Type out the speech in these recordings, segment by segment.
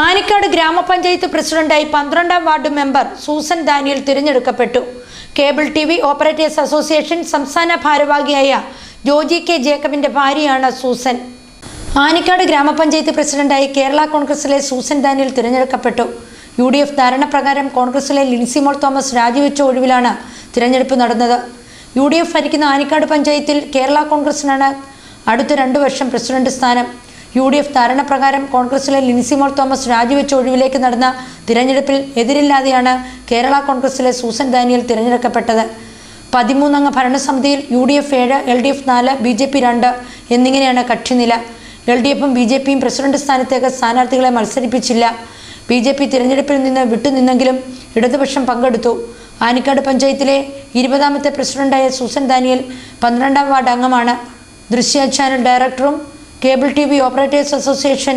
ആനിക്കാട് ഗ്രാമപഞ്ചായത്ത് പ്രസിഡന്റായി പന്ത്രണ്ടാം വാർഡ് മെമ്പർ സൂസൻ ദാനിയൽ തിരഞ്ഞെടുക്കപ്പെട്ടു. Cable T V operators association സംസ്ഥാന ഭാരവാഹിയായ ജോജി കെ ജേക്കബിന്റെ ഭാര്യയാണ് സൂസൻ. ആനിക്കാട് ഗ്രാമപഞ്ചായത്ത് പ്രസിഡന്റായി കേരള കോൺഗ്രസിലെ സൂസൻ ദാനിയൽ തിരഞ്ഞെടുക്കപ്പെട്ടു. യു ഡി എഫ് ധാരണപ്രകാരം കോൺഗ്രസിലെ ലിൻസിമോൾ തോമസ് രാജിവെച്ച ഒഴിവിലാണ് തിരഞ്ഞെടുപ്പ് നടന്നത്. യു ഡി എഫ് ഭരിക്കുന്ന ആനിക്കാട് പഞ്ചായത്തിൽ കേരള കോൺഗ്രസിനാണ് അടുത്ത രണ്ടു വർഷം പ്രസിഡന്റ് സ്ഥാനം. യു ഡി എഫ് ധാരണപ്രകാരം കോൺഗ്രസിലെ ലിൻസിമോൾ തോമസ് രാജിവെച്ച ഒഴിവിലേക്ക് നടന്ന തിരഞ്ഞെടുപ്പിൽ എതിരില്ലാതെയാണ് കേരള കോൺഗ്രസിലെ സൂസൻ ദാനിയൽ തിരഞ്ഞെടുക്കപ്പെട്ടത്. പതിമൂന്നംഗ ഭരണസമിതിയിൽ യു ഡി എഫ് ഏഴ് എൽ ഡി എഫ് നാല് ബി ജെ പി രണ്ട് എന്നിങ്ങനെയാണ് കക്ഷിനില. എൽ ഡി എഫും ബി ജെ പിയും പ്രസിഡന്റ് സ്ഥാനത്തേക്ക് സ്ഥാനാർത്ഥികളെ മത്സരിപ്പിച്ചില്ല. ബി ജെ പി തിരഞ്ഞെടുപ്പിൽ നിന്ന് വിട്ടുനിന്നെങ്കിലും ഇടതുപക്ഷം പങ്കെടുത്തു. ആനിക്കാട് പഞ്ചായത്തിലെ ഇരുപതാമത്തെ പ്രസിഡന്റായ സൂസൻ ദാനിയൽ പന്ത്രണ്ടാം വാർഡ് അംഗമാണ്. ദൃശ്യ ചാനൽ ഡയറക്ടറും cable T V operators association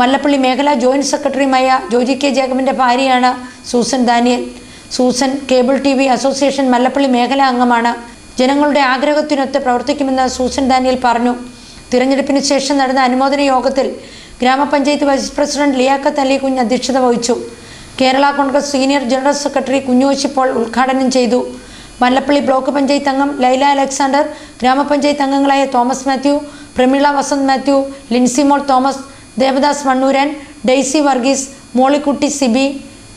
Mallappally മേഖലാ ജോയിന്റ് സെക്രട്ടറിയുമായ ജോജി കെ ജേക്കബിന്റെ ഭാര്യയാണ് Susan Daniel. Susan cable T V association Mallappally മേഖലാ അംഗമാണ്. ജനങ്ങളുടെ ആഗ്രഹത്തിനൊത്ത് പ്രവർത്തിക്കുമെന്ന് സൂസൻ ദാനിയൽ പറഞ്ഞു. തിരഞ്ഞെടുപ്പിന് ശേഷം നടന്ന അനുമോദന യോഗത്തിൽ ഗ്രാമപഞ്ചായത്ത് വൈസ് പ്രസിഡന്റ് ലിയാക്കത്ത് അലി കുഞ്ഞ് അധ്യക്ഷത വഹിച്ചു. Kerala Congress senior general secretary Kunjoshi Paul ഉദ്ഘാടനം ചെയ്തു. മല്ലപ്പള്ളി ബ്ലോക്ക് പഞ്ചായത്ത് അംഗം ലൈല അലക്സാണ്ടർ ഗ്രാമപഞ്ചായത്ത് അംഗങ്ങളായ Thomas Mathew Prameela Vasanth Mathew ലിൻസിമോൾ Thomas Devadas Mannooran Daisy Varghese Mollykutty Sibi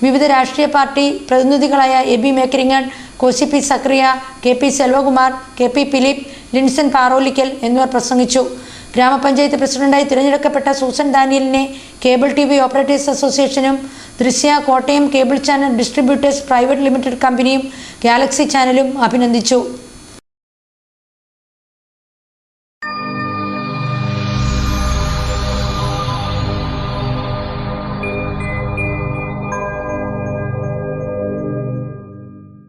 വിവിധ രാഷ്ട്രീയ party പ്രതിനിധികളായ A B Mekkaringan Koshy P Zachariah K P Selvakumar K P Philip Linson Parolickal എന്നിവർ പ്രസംഗിച്ചു. ഗ്രാമപഞ്ചായത്ത് പ്രസിഡന്റായി തിരഞ്ഞെടുക്കപ്പെട്ട സൂസൻ ദാനിയലിനെ കേബിൾ ടി വി ഓപ്പറേറ്റേഴ്സ് അസോസിയേഷനും Drishya Kottayam cable channel distributors private limited കമ്പനിയും ഗാലക്സി ചാനലും അഭിനന്ദിച്ചു.